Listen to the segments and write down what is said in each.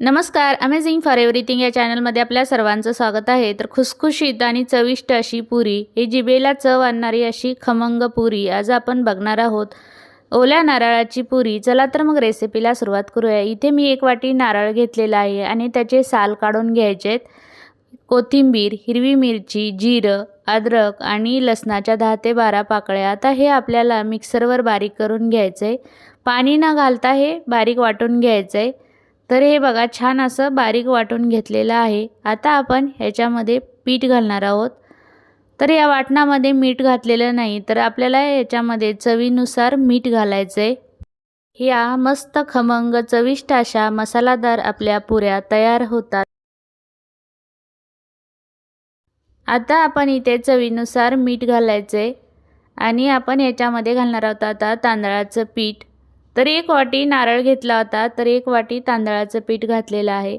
नमस्कार amazing for everything या चॅनलमध्ये आपल्या सर्वांचं स्वागत आहे. तर खुसखुशीत आणि चविष्ट अशी पुरी ही जिभेला चव आणणारी अशी खमंग पुरी आज आपण बघणार आहोत. ओल्या नारळाची पुरी चला तर मग रेसिपीला सुरुवात करूया. इथे मी एक वाटी नारळ घेतलेला आहे आणि त्याचे साल काढून घ्यायचेत कोथिंबीर हिरवी मिरची जिरं अद्रक आणि लसणाच्या दहा ते बारा पाकळ्या. आता हे आपल्याला मिक्सरवर बारीक करून घ्यायचं आहे पाणी न घालता हे बारीक वाटून घ्यायचं आहे तर हे बघा छान असं बारीक वाटून घेतलेलं आहे. आता आपण ह्याच्यामध्ये पीठ घालणार आहोत. तर या वाटणामध्ये मीठ घातलेलं नाही तर आपल्याला याच्यामध्ये चवीनुसार मीठ घालायचं आहे ह्या मस्त खमंग चविष्ट अशा मसालादार आपल्या पुऱ्या तयार होतात. आता आपण इथे चवीनुसार मीठ घालायचं आहे आणि आपण याच्यामध्ये घालणार आहोत आता तांदळाचं पीठ. तर एक वाटी नारळ घेतला होता तर एक वाटी तांदळाचं पीठ घातलेलं आहे.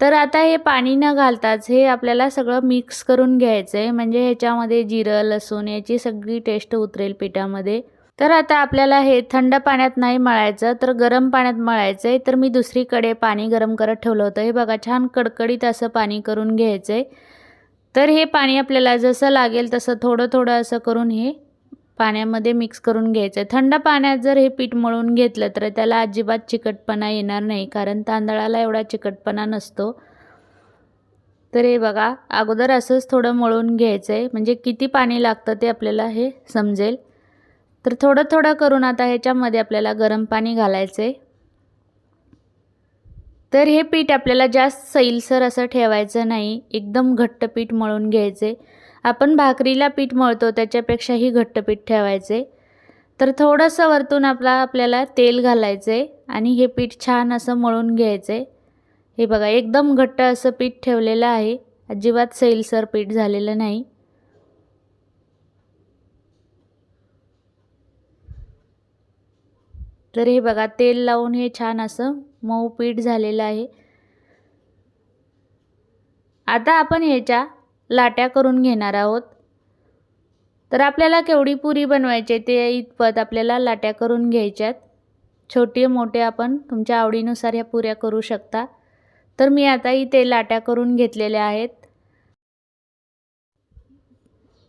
तर आता हे पाणी न घालताच हे आपल्याला सगळं मिक्स करून घ्यायचं आहे म्हणजे ह्याच्यामध्ये जिरं लसूण याची सगळी टेस्ट उतरेल पिठामध्ये. तर आता आपल्याला हे थंड पाण्यात नाही मळायचं तर गरम पाण्यात मळायचं आहे तर मी दुसरीकडे पाणी गरम करत ठेवलं होतं. हे बघा छान कडकडीत असं पाणी करून घ्यायचं आहे तर हे पाणी आपल्याला जसं लागेल तसं थोडं थोडं असं करून हे पाण्यामध्ये मिक्स करून घ्यायचं आहे थंड पाण्यात जर हे पीठ मळून घेतलं तर त्याला अजिबात चिकटपणा येणार नाही कारण तांदळाला एवढा चिकटपणा नसतो. तर हे बघा अगोदर असंच थोडं मळून घ्यायचं आहे म्हणजे किती पाणी लागतं ते आपल्याला हे समजेल. तर थोडं थोडं करून आता ह्याच्यामध्ये आपल्याला गरम पाणी घालायचं आहे तर हे पीठ आपल्याला जास्त सैलसर असं ठेवायचं नाही. एकदम घट्ट पीठ मळून घ्यायचे आपण भाकरीला पीठ मळतो त्याच्यापेक्षाही घट्ट पीठ ठेवायचे. तर थोडंसं वरतून आपला आपल्याला तेल घालायचं आहे आणि हे पीठ छान असं मळून घ्यायचं. आहे हे बघा एकदम घट्ट असं पीठ ठेवलेलं आहे. अजिबात सैलसर पीठ झालेलं नाही. तर हे बघा तेल लावून हे छान असं मऊ पीठ झालेलं आहे. आता आपण ह्याच्या लाट्या करून घेणार आहोत. तर आपल्याला केवढी पुरी बनवायची ते इतपत आपल्याला लाट्या करून घ्यायच्यात. छोटे मोठे आपण तुमच्या आवडीनुसार ह्या पुऱ्या करू शकता. तर मी आता इथे लाट्या करून घेतलेल्या आहेत.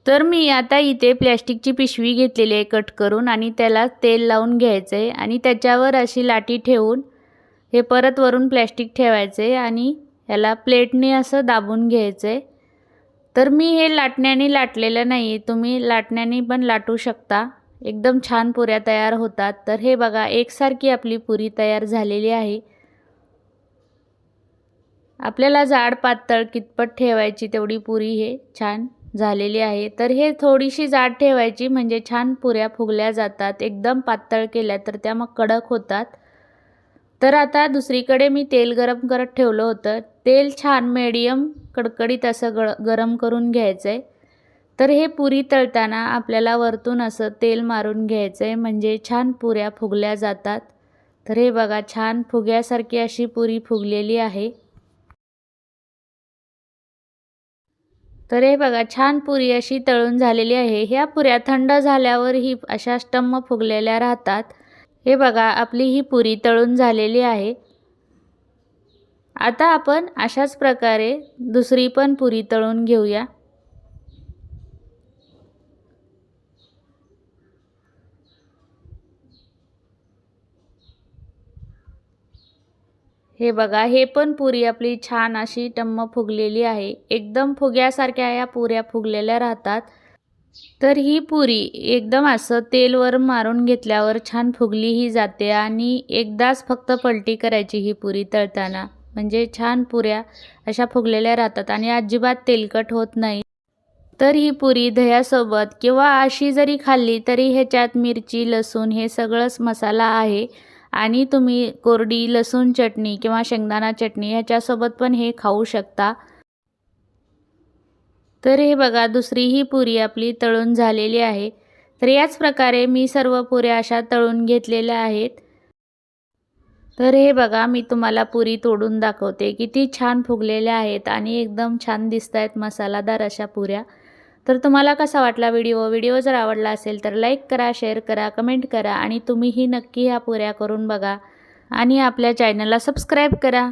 तर मी आता इथे प्लॅस्टिकची पिशवी घेतलेली आहे कट करून आणि त्याला तेल लावून घ्यायचं आहे आणि त्याच्यावर अशी लाटी ठेवून हे परत वरून प्लॅस्टिक ठेवायचं आहे आणि याला प्लेटने असं दाबून घ्यायचं आहे तर मी हे लाटण्याने लाटलेलं नाही तुम्ही लाटण्याने पण लाटू शकता. एकदम छान पुऱ्या तयार होतात. तर हे बघा एकसारखी आपली पुरी तयार झालेली आहे. आपल्याला जाड पातळ कितपत ठेवायची तेवढी पुरी हे छान झालेली आहे. तर हे थोडीशी जाड ठेवायची म्हणजे छान पुऱ्या फुगल्या जातात. एकदम पातळ केल्या तर त्या मग कडक होतात. तर आता दुसरीकडे मी तेल गरम करत ठेवलं होतं. तेल छान मेडियम कडकडीत असं ग गरम करून घ्यायचं आहे तर हे पुरी तळताना आपल्याला वरतून असं तेल मारून घ्यायचं आहे म्हणजे छान पुऱ्या फुगल्या जातात. तर हे बघा छान फुग्यासारखी अशी पुरी फुगलेली आहे. तर हे बघा छान पुरी अशी तळून झालेली आहे. ह्या पुऱ्या थंड झाल्यावर ही अशा स्टम्म फुगलेल्या राहतात. हे बघा आपली ही पुरी तळून झालेली आहे. आता आपण अशाच प्रकारे दुसरी पण पुरी तळून घेऊया. हे बघा हे पण पुरी आपली छान अशी टम्म फुगलेली आहे. एकदम फुग्यासारख्या या पुऱ्या फुगलेल्या राहतात. तर ही पुरी एकदम असं तेलवर मारून घेतल्यावर छान फुगलीही जाते आणि एकदाच फक्त पलटी करायची ही पुरी तळताना. म्हणजे छान पुऱ्या अशा फुगलेल्या राहतात आणि अजिबात तेलकट होत नाही. तर ही पुरी दह्यासोबत किंवा अशी जरी खाल्ली तरी ह्याच्यात मिरची लसूण हे सगळंच मसाला आहे. आणि तुम्ही कोरडी लसूण चटणी किंवा शेंगदाणा चटणी ह्याच्यासोबत पण हे खाऊ शकता. तर हे बघा दुसरी ही पुरी आपली तळून झालेली आहे. तर याच प्रकारे मी सर्व पुऱ्या अशा तळून घेतलेल्या आहेत. तर हे बघा मी तुम्हाला पुरी तोडून दाखवते. किती छान फुगलेल्या आहेत आणि एकदम छान दिसत आहेत मसालादार अशा पुऱ्या. तर तुम्हाला कसा वाटला व्हिडिओ? व्हिडिओ जर आवडला असेल तर लाईक करा शेअर करा कमेंट करा आणि तुम्हीही नक्की ह्या पुऱ्या करून बघा. आणि आपल्या चॅनलला सबस्क्राईब करा.